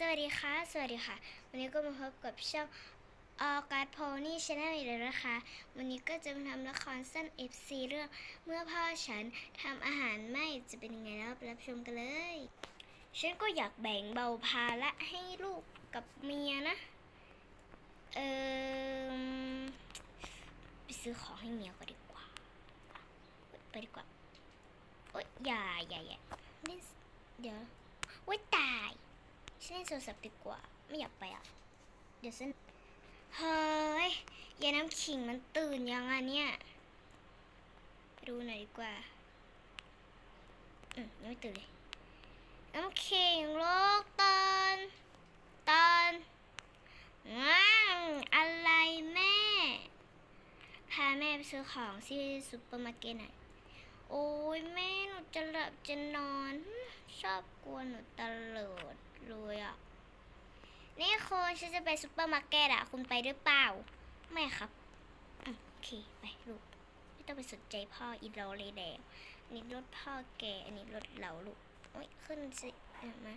สวัสดีค่ะ สวัสดีค่ะ วันนี้ก็มาพบกับช่องออการ์ดโพนี่ชาแนลอีกแล้วนะคะ วันนี้ก็จะมาทำละครสั้น FC เรื่อง เมื่อพ่อฉันทำอาหารไม่จะเป็นยังไงแล้วไปรับชมกันเลย ฉันก็อยากแบ่งเบาภาระให้ลูกกับเมียนะ เออไปซื้อของให้เมียก็ดีกว่า ไปดีกว่า โอ๊ยอย่าอย่าอย่าเล่นเดี๋ยวโอ๊ยตาย ฉันเล่นโทรศัพท์ดีกว่า ไม่อยากไปอะ เดี๋ยวฉัน เฮ้ยยายน้ำขิงมันตื่นยังอะเนี่ย ไปดูหน่อยดีกว่า อืมยังไม่ตื่นเลย น้ำขิงลูกตอนตอนง้างอะไรแม่ พาแม่ไปซื้อของที่ซูเปอร์มาร์เก็ตหน่อยโอ้ยแม่หนูจะหลับจะนอน ชอบกวนหนูตลอด เลยอะ่ะ นี่คุณฉันจะไปซุปเปอร์มาร์เก็ตอะ คุณไปหรือเปล่า ไม่ครับอโอเค ไปลูก ไม่ต้องไปสนใจพ่ออีเรเลยแดงอันนี้รถพ่อแก อันนี้รถเราลูก โอ้ย ขึ้นสิมา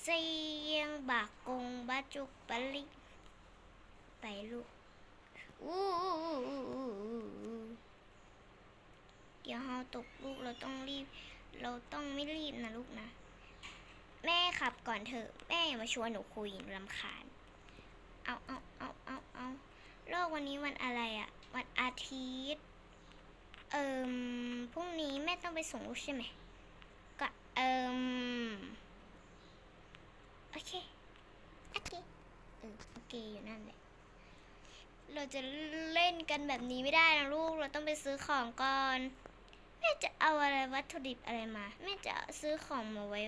เสียงบากกงบาจุกบาลิไปลูกอู้เดี๋ยวเราตกลูกเราต้องรีบ เราต้องไม่รีบนะลูกนะ แม่ขับก่อนเถอะ แม่อย่ามาชวนหนูคุยหนูรำคาญ เอาเอาเอาเอาเอาโลกวันนี้วันอะไรอะวันอาทิตย์ เอิมพรุ่งนี้แม่ต้องไปส่งลูกใช่ไหมก็เอิมโอเค โอเคเออโอเคอยู่นั่นแหละ เราจะเล่นกันแบบนี้ไม่ได้นะลูก เราต้องไปซื้อของก่อน แม่จะเอาอะไรวัตถุดิบอะไรมา แม่จะซื้อของมาไว้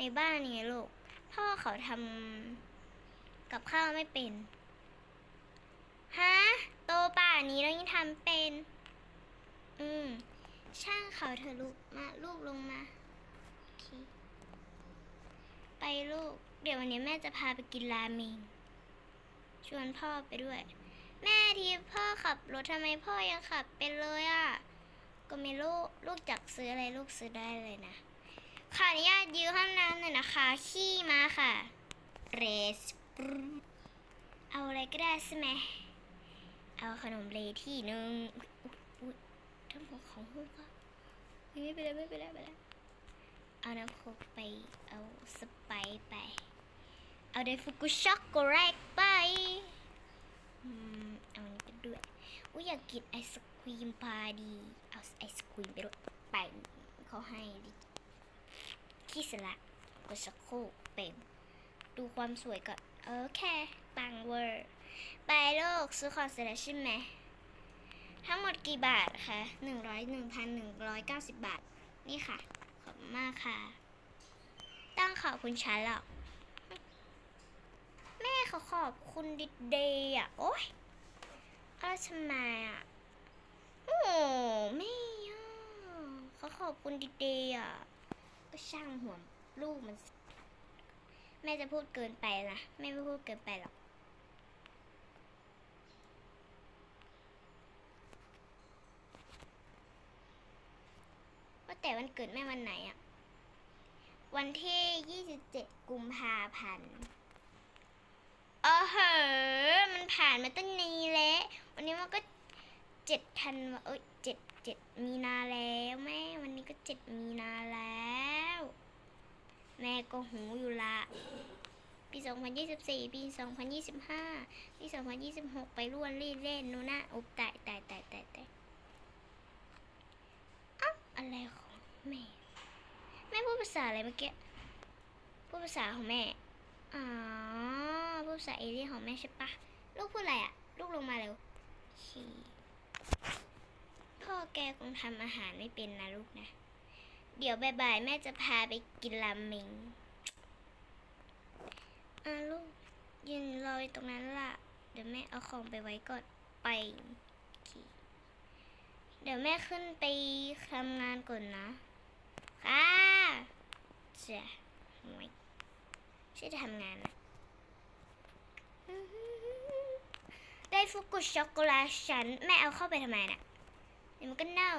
ในบ้านยังไงลูก พ่อเขาทำกับข้าวไม่เป็น ฮะ โตป่านี้แล้วยังทำเป็น อืม ช่างเขาเธอลูกมาลูกลงมาโอเคไปลูก เดี๋ยววันนี้แม่จะพาไปกินราเมง ชวนพ่อไปด้วย แม่ทีพ่อขับรถทำไมพ่อยังขับเป็นเลยอะ ก็ไม่รู้ลูกจักซื้ออะไรลูกซื้อได้เลยนะ ขออนุญาตยืมห้องน้ำหน่อยนะคะ ขี้มาค่ะเรสเอาอะไรก็ได้ใช่ไหมเอาขนมเลที่หนึ่งอุ๊ยอุ๊ยทำหัวของหูก็ไม่เป็นไรไม่เป็นไรไม่เป็นไรเอาน้ำโคกไปเอาสไปซ์ไป เอาไดฟุกุช็อกโกแลตไปอืมเอาอันนี้ไปด้วยอุ้ยอยากกินไอศครีมพาดี เอาไอศครีมไปด้วยไปเขาให้ดิ ที่สละกดสักครู่เป็นดูความสวยก่อนโอเค ปังเวอร์ ไปโลกซื้อของเสิร็จแล้วใช่ไหม ทั้งหมดกี่บาทคะหนึ่งร้อยหนึ่งพันหนึ่งร้อยเก้าสิบบาท นี่ค่ะ ขอบคุณมากค่ะตั้งขอบคุณฉันหรอก แม่เขาขอบคุณดิเดย์อะ โอ๊ยเอาทำไมอะ โอ้ แม่อะเขาขอบคุณดิเดย์อะ ก็ช่างห่วงลูกมันแม่จะพูดเกินไปนะแม่ไม่พูดเกินไปหรอกว่าแต่วันเกิดแม่วันไหนอะวันที่27กุมภาพันธ์เออเหอมันผ่านมาตั้งนี้แล้ววันนี้มันก็ เจ็ดธันวาเอ้ยเจ็ดเจ็ดมีนาแล้วแม่วันนี้ก็เจ็ดมีนาแล้ว แม่ก็หูอยู่ละปี 2024 ปี 2025 ปี 2026 ไปร่วนรีดเล่นนู่นนะอุบตายตายตายตายตายอ้าอะไรของแม่ แม่พูดภาษาอะไรเมื่อกี้ พูดภาษาของแม่ อ๋อ พูดภาษาเอเลี่ยนของแม่ใช่ปะ ลูกพูดอะไรอะ ลูกลงมาเร็วโอเค พ่อแกคงทำอาหารไม่เป็นนะลูกนะ เดี๋ยวบ่ายๆแม่จะพาไปกินราเมงอ่าลูกยืนรออยู่ตรงนั้นล่ะ เดี๋ยวแม่เอาของไปไว้ก่อนไปเคเดี๋ยวแม่ขึ้นไปทำงานก่อนนะ ค่ะจ้ะห่วยช่ทำงานนะ ฟุกุช็อกโกแลตฉันแม่เอาเข้าไปทำไมน่ะเดี๋ยวมันก็เน่า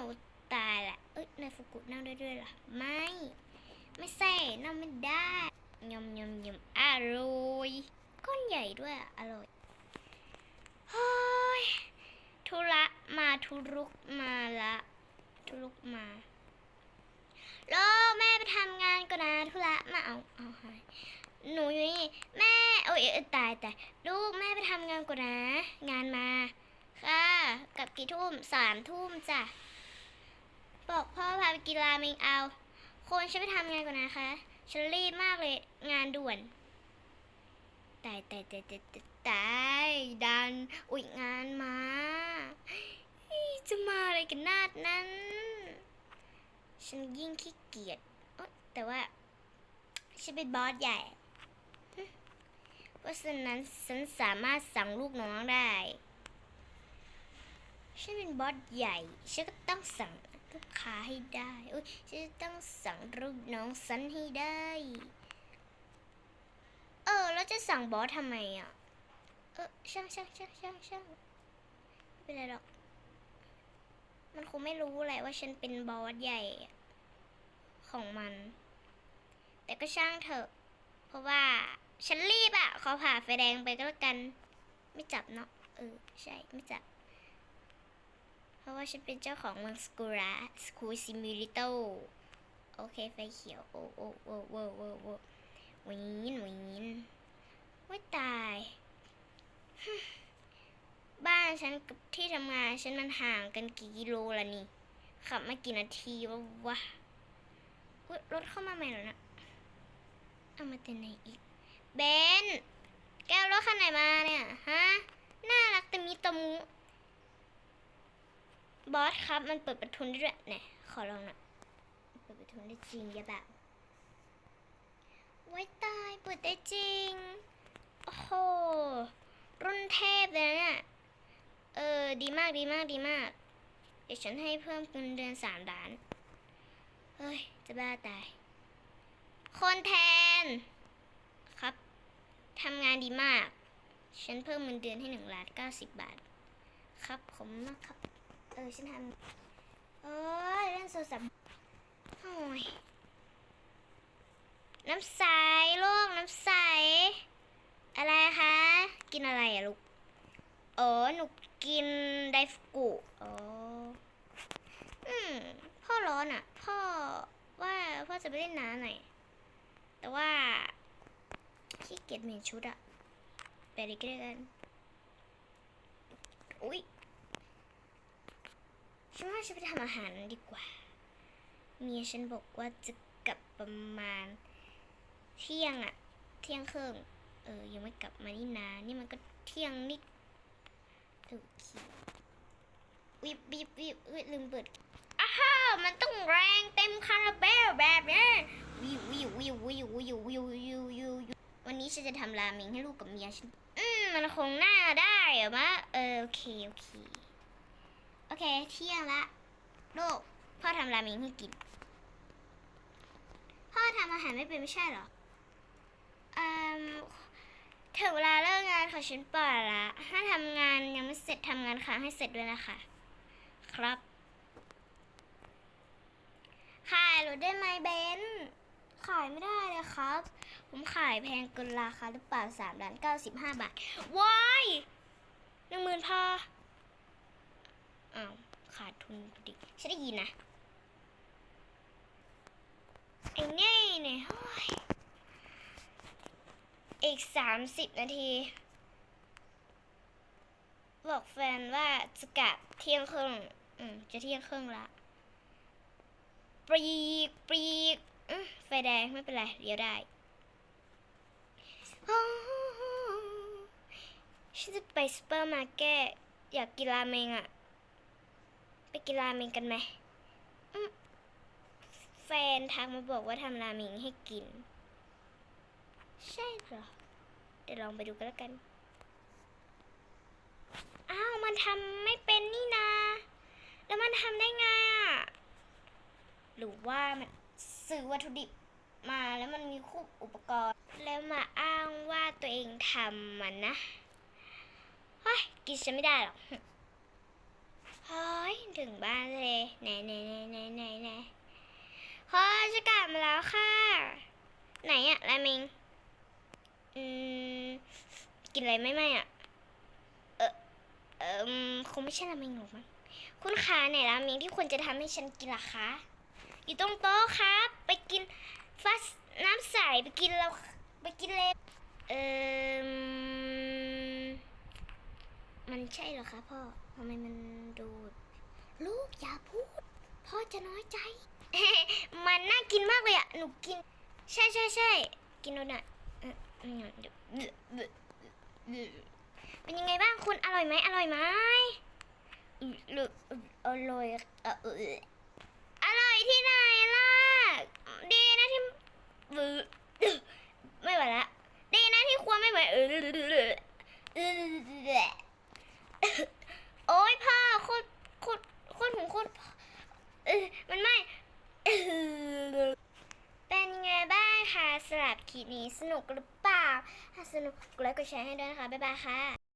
ตายละเอ้ยในฟุกุเน่าได้ด้วยเหรอไม่ ไม่ใส่เน่าไม่ได้ยำยำยำอร่อยก้อนใหญ่ด้วยอร่อยเฮ้ยธุระมาทุรุกมาละทุรุกมาโลแม่ไปทำงานก่อนนะธุระมาเอาเอาหายหนูอยู่นี่แม่ โอ้ยเอ้ยตายแต่ลูกแม่ไปทำงานก่อนนะ งานมา ค่ะกับกี่ทุ่มสามทุ่มจ้ะบอกพ่อพาไปกินราเมงเอา คนฉันไปทำงานก่อนนะคะฉันรีบมากเลยงานด่วนตายตายตายตายตายตายดันอุ๊ยงานมา จะมาอะไรกันนาดนั้น ฉันยิ่งขี้เกียจเอ้ยแต่ว่าฉันเป็นบอสใหญ่ เพราะฉะนั้นฉันสามารถสั่งลูกน้องได้ ฉันเป็นบอสใหญ่ ฉันก็ต้องสั่งลูกค้าให้ได้อุ้ยฉันต้องสั่งลูกน้องฉันให้ได้ เออ แล้วจะสั่งบอสทำไมอะ เออ ช่างช่างช่างช่างช่างไม่เป็นไรหรอก มันคงไม่รู้แหละว่าฉันเป็นบอสใหญ่ของมัน แต่ก็ช่างเถอะ เพราะว่า ฉันรีบอะ ขอผ่าไฟแดงไปก็แล้วกัน ไม่จับเนาะ เออ ใช่ ไม่จับ เพราะว่าฉันเป็นเจ้าของเมืองสกูระสกูซิมิลิโตโอเค ไฟเขียว โอ้โอ้โอ้โอ้โอ้โอ้วินวินว่าตาย บ้านฉันกับที่ทำงานฉันมันห่างกันกี่กิโลละนี่ ขับมากี่นาทีวะวะรถเข้ามาใหม่แล้วนะเอามาแต่ไหนอีก เบนแก้วรถคันไหนมาเนี่ยฮะน่ารักแต่มีตะมุบอสครับ มันเปิดประทุนได้ด้วยเนี่ยขอลองหน่อยเปิดประทุนได้จริงอย่าแบบไว้ตายเปิดได้จริง โอ้โห รุ่นเทพเลยนะเนี่ยเออ ดีมากดีมากดีมาก เดี๋ยวฉันให้เพิ่มเงินเดือนสามล้าน เฮ้ย จะบ้าตาย คนแทน ทำงานดีมาก ฉันเพิ่มเงินเดือนให้หนึ่งล้านเก้าสิบบาท ครับผมมากครับ เออ ฉันทำเอ้ยเล่นโทรศัพท์โอ้ยน้ำใสลูกน้ำใส อะไรคะ กินอะไรอะลูกเออหนูกินไดฟกุอ๋ออืมพ่อร้อนอะพ่อว่าพ่อจะไปเล่นน้ำหน่อยแต่ว่า ขี้เกียจเปลี่ยนชุดอะไปเลยก็ได้กัน อุ๊ยฉันว่าฉันไปทำอาหารดีกว่า เมียฉันบอกว่าจะกลับประมาณ เที่ยงอะเที่ยงครึ่งเออ ยังไม่กลับมานี่นา นี่มันก็เที่ยงนิดโอเควิบวิบวิบวิบลืมเปิดอ้าวมันต้องแรงเต็มคาราเบลแบบเนี้ยวิววิววิววิววิววิววิว วันนี้ฉันจะทำราเมงให้ลูกกับเมียฉัน อืมมันคงน่าได้เหรอมะเออโอเคโอเค โอเค เที่ยงละลูกพ่อทำราเมงให้กิน พ่อทำอาหารไม่เป็นไม่ใช่เหรออืมถึงเวลาเลิกงานขอฉันป่าละ ถ้าทำงานยังไม่เสร็จทำงานค้างให้เสร็จด้วยนะคะ ครับขายรถได้ไหมเบนซ์ขายไม่ได้เลยครับ ผมขายแพงเกินราคาหรือเปล่าสามล้านเก้าสิบห้าบาทว้ายหนึ่งหมื่นพออ้าวขาดทุนพอดีฉันได้ยินนะไอ้นี่เนี่ยโอ้ยอีกสามสิบนาที บอกแฟนว่าจะกลับเที่ยงครึ่งอืมจะเที่ยงครึ่งละปรีกปรีกไฟแดงไม่เป็นไรเดี๋ยวได้ ฉันจะไปซูเปอร์มาร์เก็ตอยากกินราเมงอะไปกินราเมงกันไหมแฟนทักมาบอกว่าทำราเมงให้กิน ใช่เหรอ เดี๋ยวลองไปดูกันแล้วกัน อ้าว มันทำไม่เป็นนี่นา แล้วมันทำได้ไงอะหรือว่ามันซื้อวัตถุดิบมาแล้วมันมีคู่อุปกรณ์ แล้วมาอ้างว่าตัวเองทำมันนะเฮ้ยกินฉันไม่ได้หรอกเฮ้ยถึงบ้านเลยไหนไหนไหนไหนไหนไหนเฮ้ยจะกลับมาแล้วค่ะ ไหนอะราเมงอืมกินอะไรไม่ไม่อะเออเออคงไม่ใช่ราเมงหรอกมั้งคุณขาไหนราเมงที่ควรจะทำให้ฉันกินล่ะคะอยู่ตรงโต๊ะครับ ไปกินฟัสน้ำใสไปกินเรา ไปกินเลยเออมันใช่เหรอคะพ่อทำไมมันดูลูกอย่าพูด พ่อจะน้อยใจ มันน่ากินมากเลยอะหนูกิน ใช่ใช่ใช่กินโดนัทเอ่อเป็นยังไงบ้างคุณอร่อยไหมอร่อยไหมอร่อยอร่อยที่ไหนล่ะ ดีนะที่ไม่ไหวละดีนะที่ครัวไม่ไหวเออ โอ้ยพ่อโคตรโคตรโคตรหูโคตรเออมันไม่ เป็นไงบ้างคะสลับคลิปนี้สนุกหรือเปล่า ถ้าสนุกกดไลค์กดแชร์ให้ด้วยนะคะ บ๊ายบายค่ะ